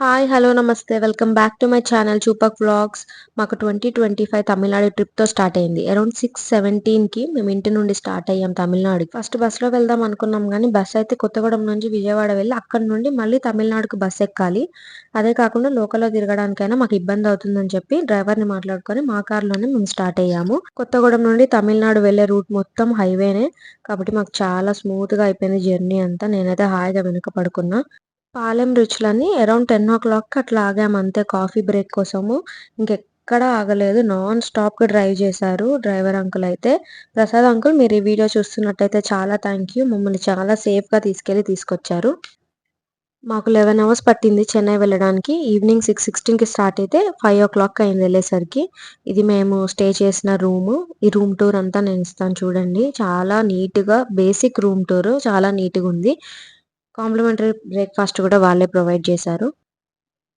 Hi hello నమస్తే welcome back to my channel చూపక్ vlogs మాకు twenty twenty five Tamil Nadu ట్రిప్తో start అయింది. అరౌండ్ సిక్స్ సెవెంటీన్కి మేము ఇంటి నుండి స్టార్ట్ అయ్యాం తమిళనాడుకి. ఫస్ట్ బస్సులో వెళ్దాం అనుకున్నాం కానీ బస్ అయితే కొత్తగూడెం నుంచి విజయవాడ వెళ్ళి అక్కడ నుండి మళ్ళీ తమిళనాడుకు బస్ ఎక్కాలి. అదే కాకుండా లోకల్లో తిరగడానికైనా మాకు ఇబ్బంది అవుతుందని చెప్పి డ్రైవర్ని మాట్లాడుకొని మా కార్లోనే మేము స్టార్ట్ అయ్యాము. కొత్తగూడెం నుండి తమిళనాడు వెళ్ళే రూట్ మొత్తం హైవేనే కాబట్టి మాకు చాలా స్మూత్గా అయిపోయింది జర్నీ అంతా. నేనైతే హాయిగా వెనుక పడుకున్నా. పాలెం రుచులని అరౌండ్ టెన్ ఓ క్లాక్కి అట్లా ఆగాము అంతే కాఫీ బ్రేక్ కోసము. ఇంకెక్కడ ఆగలేదు నాన్ స్టాప్గా డ్రైవ్ చేశారు డ్రైవర్ అంకుల్ అయితే. ప్రసాద్ అంకుల్ మీరు ఈ వీడియో చూస్తున్నట్టయితే చాలా థ్యాంక్ యూ. మమ్మల్ని చాలా సేఫ్గా తీసుకెళ్ళి తీసుకొచ్చారు. మాకు లెవెన్ అవర్స్ పట్టింది చెన్నై వెళ్ళడానికి. ఈవినింగ్ సిక్స్ సిక్స్టీన్కి స్టార్ట్ అయితే ఫైవ్ ఓ క్లాక్ అయింది వెళ్ళేసరికి. ఇది మేము స్టే చేసిన రూము. ఈ రూమ్ టూర్ అంతా నేను ఇస్తాను చూడండి. చాలా నీట్గా బేసిక్ రూమ్ టూర్. చాలా నీట్గా ఉంది. కాంప్లిమెంటరీ బ్రేక్ఫాస్ట్ కూడా వాళ్ళే ప్రొవైడ్ చేశారు.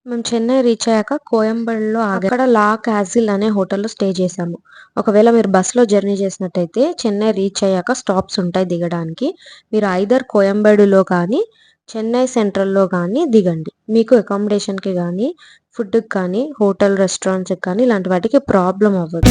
మేము చెన్నై రీచ్ అయ్యాక కోయంబడిలో అక్కడ లా క్యాజిల్ అనే హోటల్లో స్టే చేశాము. ఒకవేళ మీరు బస్సులో జర్నీ చేసినట్టయితే చెన్నై రీచ్ అయ్యాక స్టాప్స్ ఉంటాయి దిగడానికి. మీరు ఐదర్ కోయంబడులో కానీ చెన్నై సెంట్రల్లో కానీ దిగండి. మీకు అకామిడేషన్కి కానీ ఫుడ్కి కానీ హోటల్ రెస్టారెంట్స్కి కానీ ఇలాంటి వాటికి ప్రాబ్లం అవ్వదు.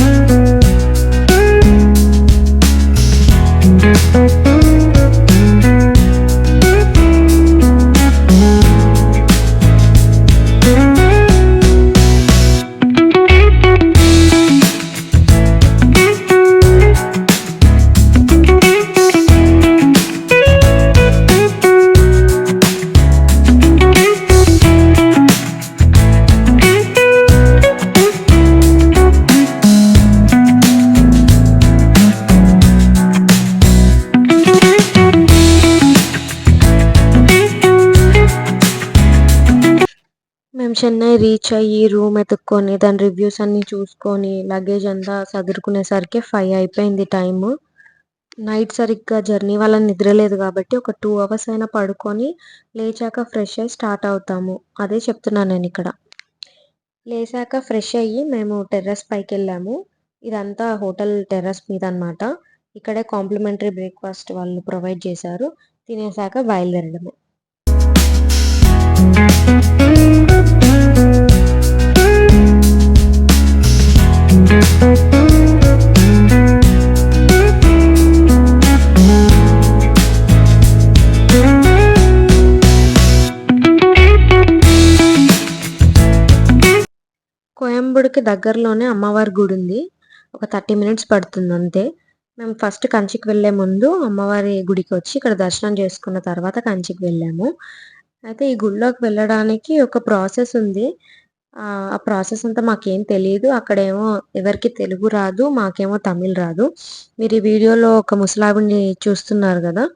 చెన్నై రీచ్ అయ్యి రూమ్ ఎత్తుక్కొని దాని రివ్యూస్ అన్ని చూసుకొని లగేజ్ అంతా సదురుకునేసరికి ఫైవ్ అయిపోయింది టైము నైట్ సరిగ్గా జర్నీ వల్ల నిద్రలేదు కాబట్టి ఒక టూ అవర్స్ అయినా పడుకొని లేచాక ఫ్రెష్ అయ్యి స్టార్ట్ అవుతాము. అదే చెప్తున్నాను నేను ఇక్కడ. లేచాక ఫ్రెష్ అయ్యి మేము టెర్రస్ పైకి వెళ్ళాము. ఇదంతా హోటల్ టెర్రస్ మీద అనమాట ఇక్కడే కాంప్లిమెంటరీ బ్రేక్ఫాస్ట్ వాళ్ళు ప్రొవైడ్ చేశారు. తినేసాక బయలుదేరడమే. కోయంబడికి దగ్గరలోనే అమ్మవారి గుడి ఉంది. ఒక థర్టీ మినిట్స్ పడుతుంది అంతే. మేము ఫస్ట్ కంచికి వెళ్ళే ముందు అమ్మవారి గుడికి వచ్చి ఇక్కడ దర్శనం చేసుకున్న తర్వాత కంచికి వెళ్ళాము. అయితే ఈ గుడిలోకి వెళ్ళడానికి ఒక ప్రాసెస్ ఉంది. ఆ ప్రాసెస్ అంతా మాకేం తెలియదు అక్కడేమో ఎవరికి తెలుగు రాదు మాకేమో తమిళ్ రాదు. మీరు ఈ వీడియోలో ఒక ముసలావిడిని చూస్తున్నారు కదా.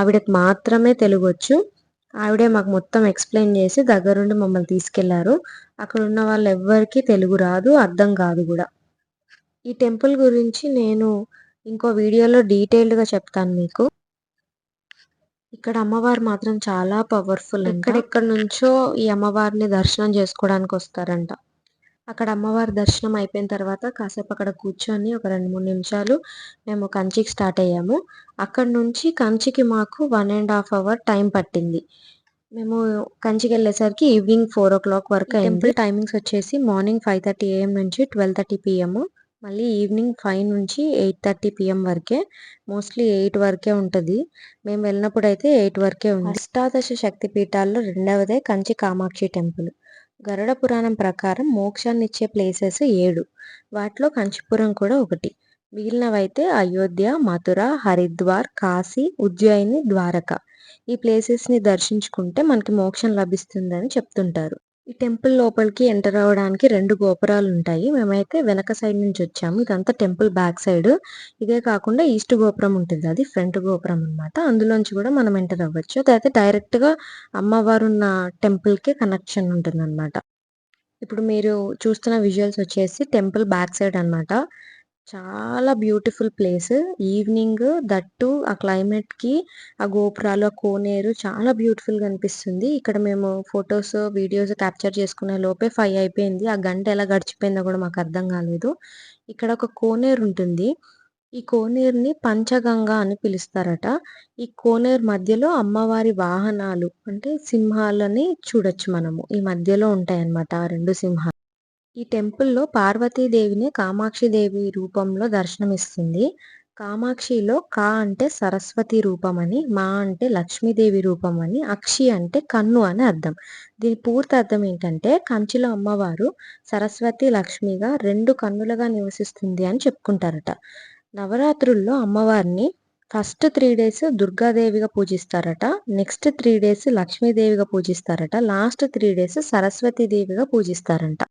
ఆవిడకి మాత్రమే తెలుగు వచ్చు ఆవిడే మాకు మొత్తం ఎక్స్ప్లెయిన్ చేసి దగ్గరుండి మమ్మల్ని తీసుకెళ్ళారు. అక్కడ ఉన్న వాళ్ళు ఎవ్వరికీ తెలుగు రాదు అర్థం కాదు కూడా. ఈ టెంపుల్ గురించి నేను ఇంకో వీడియోలో డీటెయిల్డ్గా చెప్తాను మీకు. ఇక్కడ అమ్మవారు మాత్రం చాలా పవర్ఫుల్ ఎక్కడెక్కడి నుంచో ఈ అమ్మవారిని దర్శనం చేసుకోవడానికి వస్తారంట. అక్కడ అమ్మవారి దర్శనం అయిపోయిన తర్వాత కాసేపు అక్కడ కూర్చొని ఒక రెండు మూడు నిమిషాలు మేము కంచికి స్టార్ట్ అయ్యాము. అక్కడ నుంచి కంచికి మాకు one and half hour time పట్టింది. మేము కంచికి వెళ్ళేసరికి ఈవినింగ్ ఫోర్ ఓ క్లాక్ వరకు టెంపుల్ టైమింగ్స్ వచ్చేసి మార్నింగ్ ఫైవ్ థర్టీ ఏఎం నుంచి ట్వెల్వ్ థర్టీ పిఎం మళ్ళీ ఈవినింగ్ ఫైవ్ నుంచి ఎయిట్ థర్టీ పిఎం వరకే మోస్ట్లీ ఎయిట్ వరకే ఉంటుంది. మేము వెళ్ళినప్పుడు అయితే ఎయిట్ వరకే ఉంది. అష్టాదశ శక్తి పీఠాల్లో రెండవదే కంచి కామాక్షి టెంపుల్ గరుడ పురాణం ప్రకారం మోక్షాన్ని ఇచ్చే ప్లేసెస్ ఏడు. వాటిలో కంచిపురం కూడా ఒకటి. మిగిలినవైతే అయోధ్య మథుర హరిద్వార్ కాశీ ఉజ్జయిని ద్వారక. ఈ ప్లేసెస్ని దర్శించుకుంటే మనకి మోక్షం లభిస్తుందని చెప్తుంటారు. ఈ టెంపుల్ లోపలికి ఎంటర్ అవ్వడానికి రెండు గోపురాలు ఉంటాయి. మేమైతే వెనక సైడ్ నుంచి వచ్చాము. ఇదంతా టెంపుల్ బ్యాక్ సైడ్. ఇదే కాకుండా ఈస్ట్ గోపురం ఉంటుంది. అది ఫ్రంట్ గోపురం అనమాట అందులోంచి కూడా మనం ఎంటర్ అవ్వచ్చు. అదైతే డైరెక్ట్గా అమ్మవారు ఉన్న టెంపుల్కి కనెక్షన్ ఉంటుంది అనమాట ఇప్పుడు మీరు చూస్తున్న విజువల్స్ వచ్చేసి టెంపుల్ బ్యాక్ సైడ్ అనమాట చాలా బ్యూటిఫుల్ ప్లేస్ ఈవినింగ్ దట్టు ఆ క్లైమేట్కి ఆ గోపురాలు ఆ కోనేరు చాలా బ్యూటిఫుల్గా అనిపిస్తుంది ఇక్కడ మేము ఫొటోస్ వీడియోస్ క్యాప్చర్ చేసుకునే లోపే ఫైవ్ అయిపోయింది ఆ గంట ఎలా గడిచిపోయిందో కూడా మాకు అర్థం కాలేదు ఇక్కడ ఒక కోనేరు ఉంటుంది ఈ కోనేరుని పంచగంగ అని పిలుస్తారట. ఈ కోనేరు మధ్యలో అమ్మవారి వాహనాలు అంటే సింహాలని చూడొచ్చు మనము. ఈ మధ్యలో ఉంటాయన్నమాట ఆ రెండు సింహాలు. ఈ టెంపుల్‌లో పార్వతీదేవిని కామాక్షిదేవి రూపంలో దర్శనమిస్తుంది. కామాక్షిలో కా అంటే సరస్వతి రూపమని, మా అంటే లక్ష్మీదేవి రూపమని, అక్షి అంటే కన్ను అని అర్థం. దీని పూర్తి అర్థం ఏంటంటే కంచిలో అమ్మవారు సరస్వతి, లక్ష్మిగా రెండు కన్నులుగా నివసిస్తుంది అని చెప్పుకుంటారట. నవరాత్రుల్లో అమ్మవారిని ఫస్ట్ త్రీ డేస్ దుర్గాదేవిగా పూజిస్తారట నెక్స్ట్ త్రీ డేస్ లక్ష్మీదేవిగా పూజిస్తారట లాస్ట్ త్రీ డేస్ సరస్వతీదేవిగా పూజిస్తారంట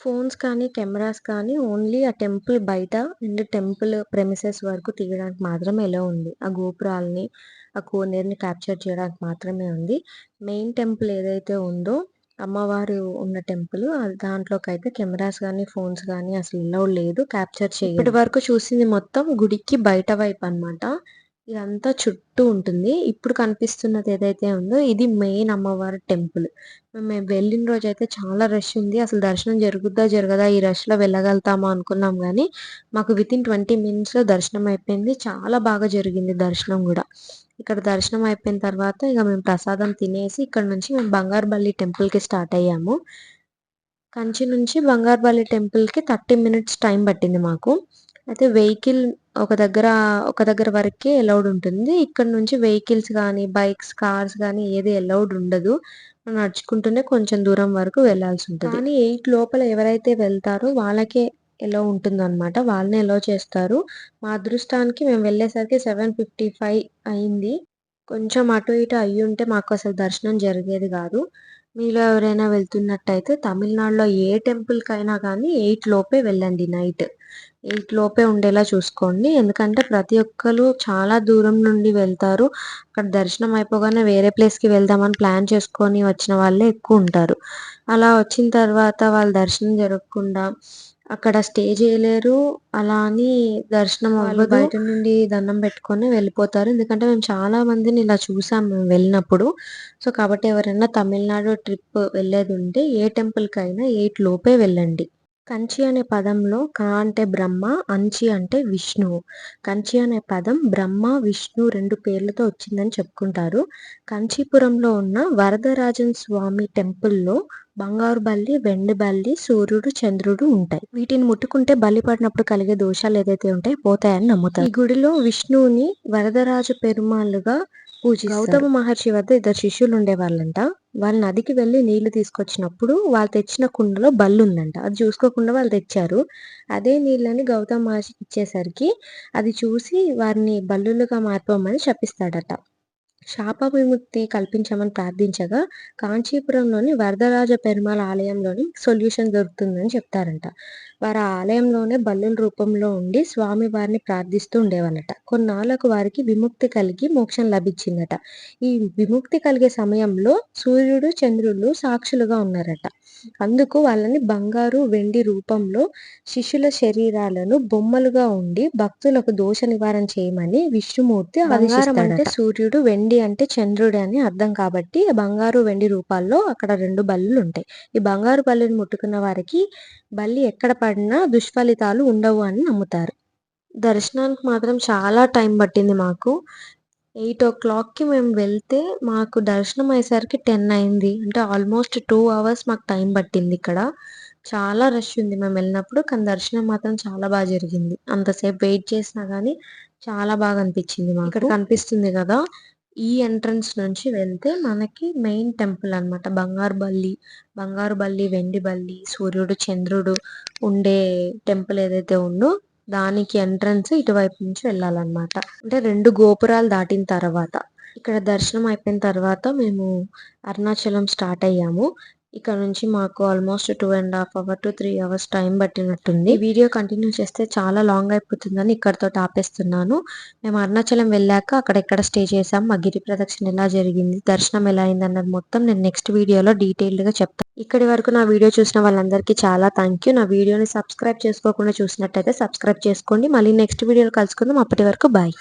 ఫోన్స్ కానీ కెమెరాస్ కానీ ఓన్లీ ఆ టెంపుల్ బయట అండ్ టెంపుల్ ప్రెమిసెస్ వరకు తీయడానికి మాత్రమే ఎలా ఉంది? ఆ గోపురాలని ఆ కోనేరుని క్యాప్చర్ చేయడానికి మాత్రమే ఉంది. మెయిన్ టెంపుల్ ఏదైతే ఉందో అమ్మవారు ఉన్న టెంపుల్ దాంట్లోకి అయితే కెమెరాస్ కానీ ఫోన్స్ కానీ అసలు అలౌడ్ లేదు. క్యాప్చర్ చేయ ఇప్పటి వరకు చూసింది మొత్తం గుడికి బయట వైపు అనమాట ఇదంతా చుట్టూ ఉంటుంది. ఇప్పుడు కనిపిస్తున్నది ఏదైతే ఉందో ఇది మెయిన్ అమ్మవారి టెంపుల్. మేము వెళ్ళిన రోజు అయితే చాలా రష్ ఉంది. అసలు దర్శనం జరుగుద్దా జరగదా ఈ రష్లో వెళ్ళగలుగుతామా అనుకున్నాం కానీ మాకు విత్ ఇన్ ట్వంటీ మినిట్స్లో దర్శనం అయిపోయింది. చాలా బాగా జరిగింది దర్శనం కూడా. ఇక్కడ దర్శనం అయిపోయిన తర్వాత ఇక మేము ప్రసాదం తినేసి ఇక్కడ నుంచి మేము బంగారుబల్లి టెంపుల్కి స్టార్ట్ అయ్యాము. కంచి నుంచి బంగారుబల్లి టెంపుల్కి థర్టీ మినిట్స్ టైం పట్టింది మాకు. అయితే వెహికల్ ఒక దగ్గర ఒక దగ్గర వరకే అలౌడ్ ఉంటుంది. ఇక్కడ నుంచి వెహికల్స్ కానీ బైక్స్ కార్స్ కానీ ఏది అలౌడ్ ఉండదు. మనం నడుచుకుంటూనే కొంచెం దూరం వరకు వెళ్ళాల్సి ఉంటుంది. కానీ ఎయిట్ లోపల ఎవరైతే వెళ్తారో వాళ్ళకే ఎలా ఉంటుందన్నమాట. వాళ్ళని ఎలా చేస్తారు. మా అదృష్టానికి మేము వెళ్ళేసరికి సెవెన్ ఫిఫ్టీ ఫైవ్ అయింది. కొంచెం అటు ఇటు అయ్యి ఉంటే మాకు అసలు దర్శనం జరిగేది కాదు. మీలో ఎవరైనా వెళ్తున్నట్టయితే తమిళనాడులో ఏ టెంపుల్కైనా కానీ ఎయిట్ లోపే వెళ్ళండి నైట్. ఎయిట్ లోపే ఉండేలా చూసుకోండి. ఎందుకంటే ప్రతి ఒక్కరు చాలా దూరం నుండి వెళ్తారు. అక్కడ దర్శనం అయిపోగానే వేరే ప్లేస్కి వెళ్దామని ప్లాన్ చేసుకొని వచ్చిన వాళ్ళే ఎక్కువ ఉంటారు. అలా వచ్చిన తర్వాత వాళ్ళ దర్శనం జరగకుండా అక్కడ స్టే చేయలేరు. అలా అని దర్శనం అవ్వదు. బయట నుండి దండం పెట్టుకొని వెళ్ళిపోతారు. ఎందుకంటే మేము చాలా మందిని ఇలా చూసాం మేము వెళ్ళినప్పుడు. సో కాబట్టి ఎవరైనా తమిళనాడు ట్రిప్ వెళ్ళేది ఉంటే ఏ టెంపుల్కైనా ఎయిట్ లోపే వెళ్ళండి. కంచి అనే పదంలో క అంటే బ్రహ్మ అంచి అంటే విష్ణువు. కంచి అనే పదం బ్రహ్మ విష్ణు రెండు పేర్లతో వచ్చిందని చెప్పుకుంటారు. కంచీపురంలో ఉన్న వరదరాజన్ స్వామి టెంపుల్లో బంగారు బల్లి వెండి బల్లి సూర్యుడు చంద్రుడు ఉంటాయి. వీటిని ముట్టుకుంటే బలి పడినప్పుడు కలిగే దోషాలు ఏదైతే ఉంటాయి పోతాయని నమ్ముతారు. ఈ గుడిలో విష్ణువుని వరదరాజు పెరుమాళ్ళుగా పూజ గౌతమ మహర్షి వద్ద ఇద్దరు శిష్యులు ఉండేవాళ్ళంట. వాళ్ళు నదికి వెళ్ళి నీళ్ళు తీసుకొచ్చినప్పుడు వాళ్ళు తెచ్చిన కుండలో బల్లు ఉందంట అది చూసుకోకుండా వాళ్ళు తెచ్చారు. అదే నీళ్ళని గౌతమ్ మహర్షికి ఇచ్చేసరికి అది చూసి వారిని బల్లులుగా మార్పమని చెప్పిస్తాడట శాప విముక్తి కల్పించమని ప్రార్థించగా కాంచీపురంలోని వరదరాజ పెరుమాళ ఆలయంలోని సొల్యూషన్ దొరుకుతుందని చెప్తారంట. వారు ఆలయంలోనే బల్లుల రూపంలో ఉండి స్వామి వారిని ప్రార్థిస్తూ ఉండేవాళ్ళట. కొన్నాళ్ళకు వారికి విముక్తి కలిగి మోక్షం లభించిందట. ఈ విముక్తి కలిగే సమయంలో సూర్యుడు చంద్రుడు సాక్షులుగా ఉన్నారట. అందుకు వాళ్ళని బంగారు వెండి రూపంలో శిష్యుల శరీరాలను బొమ్మలుగా ఉండి భక్తులకు దోష నివారణ చేయమని విష్ణుమూర్తి బంగారం అంటే. సూర్యుడు వెండి అంటే చంద్రుడు అని అర్థం కాబట్టి బంగారు వెండి రూపాల్లో అక్కడ రెండు బల్లులు ఉంటాయి. ఈ బంగారు బల్లిని ముట్టుకున్న వారికి బల్లి ఎక్కడ పడినా దుష్ఫలితాలు ఉండవు అని నమ్ముతారు. దర్శనానికి మాత్రం చాలా టైం పట్టింది మాకు. ఎయిట్ ఓ క్లాక్కి మేము వెళ్తే మాకు దర్శనం అయ్యేసరికి టెన్ అయింది. అంటే ఆల్మోస్ట్ టూ అవర్స్ మాకు టైం పట్టింది ఇక్కడ. చాలా రష్ ఉంది మేము వెళ్ళినప్పుడు. కానీ దర్శనం మాత్రం చాలా బాగా జరిగింది. అంతసేపు వెయిట్ చేసినా కానీ చాలా బాగా అనిపించింది మాకు. ఇక్కడ కనిపిస్తుంది కదా ఈ ఎంట్రన్స్ నుంచి వెళ్తే మనకి మెయిన్ టెంపుల్ అనమాట బంగారు బల్లి బంగారు బల్లి వెండి బల్లి సూర్యుడు చంద్రుడు ఉండే టెంపుల్ ఏదైతే ఉందో దానికి ఎంట్రన్స్ ఇటువైపు నుంచి వెళ్ళాలన్నమాట. అంటే రెండు గోపురాలు దాటిన తర్వాత ఇక్కడ దర్శనం అయిపోయిన తర్వాత మేము అరుణాచలం స్టార్ట్ అయ్యాము. ఇక్కడ నుంచి మాకు almost two and half hour to three hours time పట్టినట్టుంది. Video continue చేస్తే చాలా లాంగ్ అయిపోతుందని ఇక్కడతో ఆపేస్తున్నాను మేము అరుణాచలం వెళ్ళాక అక్కడ ఎక్కడ స్టే చేసాం మా గిరి ప్రదక్షిణ ఎలా జరిగింది దర్శనం ఎలా అయింది అన్నది మొత్తం నేను నెక్స్ట్ వీడియోలో డీటెయిల్డ్గా చెప్తాను ఇక్కడి వరకు నా వీడియో చూసిన వాళ్ళందరికీ చాలా థ్యాంక్ యూ నా వీడియోని సబ్స్క్రైబ్ చేసుకోకుండా చూసినట్టయితే సబ్స్క్రైబ్ చేసుకోండి. మళ్ళీ నెక్స్ట్ వీడియోలో కలుసుకుందాం. అప్పటి వరకు బాయ్